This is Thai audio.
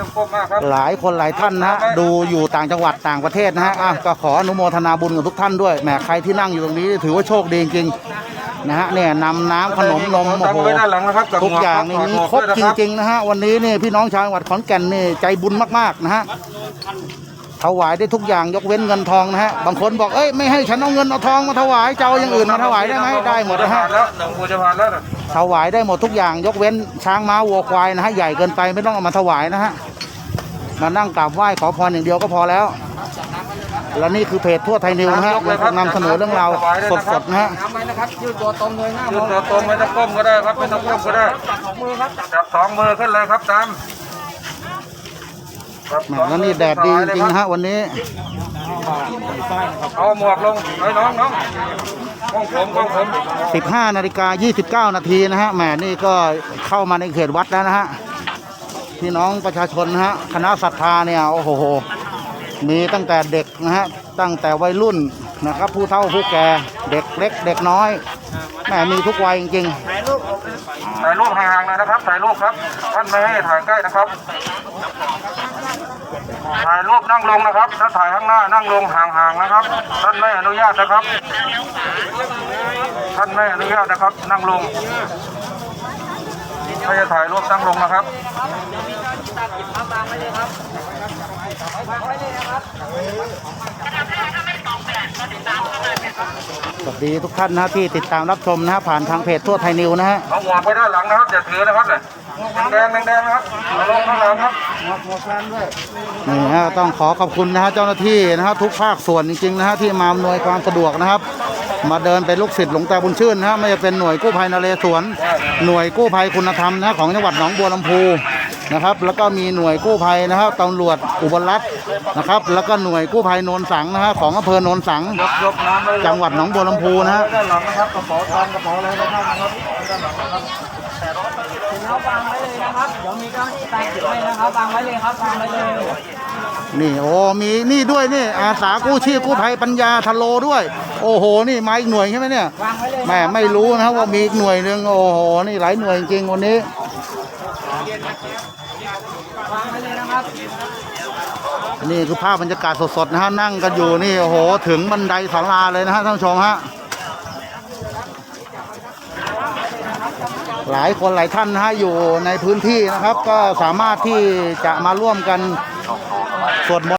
ต้องก้มมากครับ หลายคนหลายท่านนะฮะดูอยู่ต่างจังหวัดต่างประเทศนะฮะอะก็ขออนุโมทนาบุญกับทุกท่านด้วยแหมใครที่นั่งอยู่ตรงนี้ถือว่าโชคดีจริงๆนะฮะเนี่ยนำน้ำขนมนมโอ้ตั้งโหไว้ด้านหลังนะครับกับทุกอย่างนี่มีครบจริงๆนะฮะวันนี้นี่พี่น้องชาวจังหวัดขอนแก่นนี่ใจบุญมากๆนะฮะถวายได้ทุกอย่างยกเว้นเงินทองนะฮะบางคนบอกเอ้ยไม่ให้ฉันเอาเงินเอาทองมาถวายจะเอาอย่างอื่นมาถวายได้ไหมได้หมดนะฮะแล้วหนึ่งบูจะผ่านแล้วนะ ถวายได้หมดทุกอย่าง ยกเว้นช้างม้าวัวควายนะฮะใหญ่เกินไปไม่ต้องเอามาถวายนะฮะมานั่งกราบไหว้ขอพรอย่างเดียวก็พอแล้ว และนี่คือเพจทั่วไทยนิวนะฮะนำเสนอเรื่องราวสดๆนะฮะทำไว้นะครับยืดตัวตรงเลยหน้ายืมนองตัวตรงไม่ต้องก้มก็ได้ครับไม่ต้องก้มก็ได้มือครับจับสองมือขึ้นเลยครับตามจับแหมสองแล้วนี่แดดดีจริงๆนะฮะวันนี้ เอาหมวกลงเฮ้ยน้องน้อง ก้องผมก้องผม15นาฬิกา29 นาทีนะฮะแหมนี่ก็เข้ามาในเขตวัดแล้วนะฮะพี่น้องประชาชนนะฮะคณะศรัทธาเนี่ยโอ้โห มีตั้งแต่เด็กนะฮะตั้งแต่วัยรุ่นนะครับ ผู้เฒ่าผู้แก่เด็กเล็ก เด็กน้อยแหมมีทุกวัยจริงถ่ายรูปห่างๆหน่อยนะครับถ่ายรูปครับท่านไม่ให้ถ่ายใกล้นะครับ ถ่ายรูปนั่งลงนะครับ ถ้าถ่ายข้างหน้านั่งลงห่างๆนะครับ ท่านไม่อนุญาตนะครับ ท่านไม่อนุญาตนะครับ นั่งลงถ้าจะถ่ายรูปนั่งลงนะครับๆ สวัสดีทุกท่านนะฮะที่ติดตามรับชมนะฮะผ่านทางเพจทั่วไทยนิวนะฮะเอาหมวกไปด้านหลังนะครับอย่าถือนะครับเนี่ยแดงๆแดงๆนะครับเอาลงข้างหลังครับนี่ฮะต้องขอขอบคุณนะฮะเจ้าหน้าที่นะฮะทุกภาคส่วนจริงๆนะฮะที่มาอำนวยความสะดวกนะครับ มาเดินเป็นลูกศิษย์หลวงตาบุญชื่นนะฮะไม่ว่าจะเป็นหน่วยกู้ภัยนเรศวรหน่วยกู้ภัยคุณธรรมนะฮะของจังหวัดหนองบัวลำพู นะครับ แล้วก็มีหน่วยกู้ภัยนะครับตำรวจอุบลรัตน์นะครับ แล้วก็หน่วยกู้ภัยโนนสังนะฮะของอำเภอโนนสังยกน้ำไว้จังหวัดหนองบัวลำพูนะฮะด้านหลังนะครับกระเป๋าตังค์กระเป๋าอะไรนะครับนะครับด้านหลังนะครับถึงแล้ววางไว้เลยนะครับเดี๋ยวมีเจ้าหน้าที่ตามเก็บไว้นะครับวางไว้เลยครับวางไว้เลยนี่โอ้มีนี่ด้วยนี่อาสากู้ชีพกู้ภัยปัญญาทะโลด้วย โอ้โหนี่มาอีกหน่วยใช่ไหมเนี่ยวางไว้เลยแม่ไม่รู้นะครับว่ามีอีกหน่วยหนึ่งโอ้โหนี่หลายหน่วยจริงๆวันนี้ นี่คือภาพบรรยากาศสดๆนะฮะนั่งกันอยู่นี่โอ้โหถึงบันไดศาลาเลยนะฮะท่านผู้ชมฮะหลายคนหลายท่านนะฮะอยู่ในพื้นที่นะครับ ก็สามารถที่จะมาร่วมกันสวดมนต์